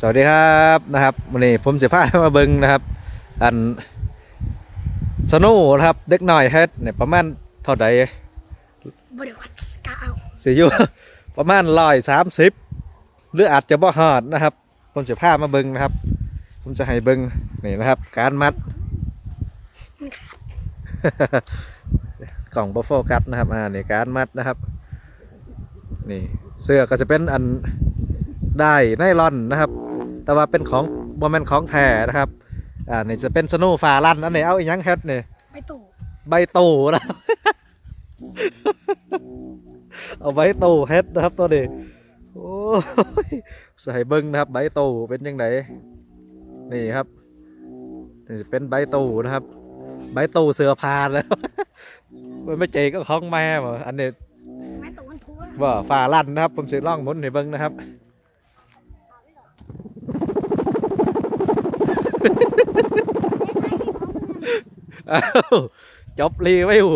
สวัสดีครับนะครับวันนี้ผมจะพามาเบิงนะครับ อันสโนุนะครับเด็กหน่อยเฮ็ดเนี่ยประมาณเท่าใดบริวัตกาเอาสิอยู่ประมาณร้อยสามสิบหรืออาจจะบ่ฮอดนะครับ ผมจะพามาเบิงนะครับ ผมจะให้เบิงนี่นะครับ การมัดมันขาดกล่องบโฟกัสนะครับอ่านี่การมัดนะครับ นี่เสื้อก็จะเป็นอันได้ไนลอนนะครับ แต่ว่าเป็นของบอมแมนของแท้นะครับอ่านี่จะเป็นสโนุฟาลันอันนี้เอาอีกยังเฮ็ดนี่ไปตู่ใบตู่นะเอาใบตู่เฮ็ดนะครับตัวนี้โอ้ยใส่เบิ้งนะครับใบตู่เป็นยังไงนี่ครับนี่จะเป็นใบตู่นะครับใบตู่เสือพานแล้วมันไม่เจก็ของแม่บ่อันนี้ไม้ตู่มันพัวว่าฟาลั่นนะครับ ผมสิล่องหมุนให้เบิ้งนะครับ อ้าวจบรีไว้หู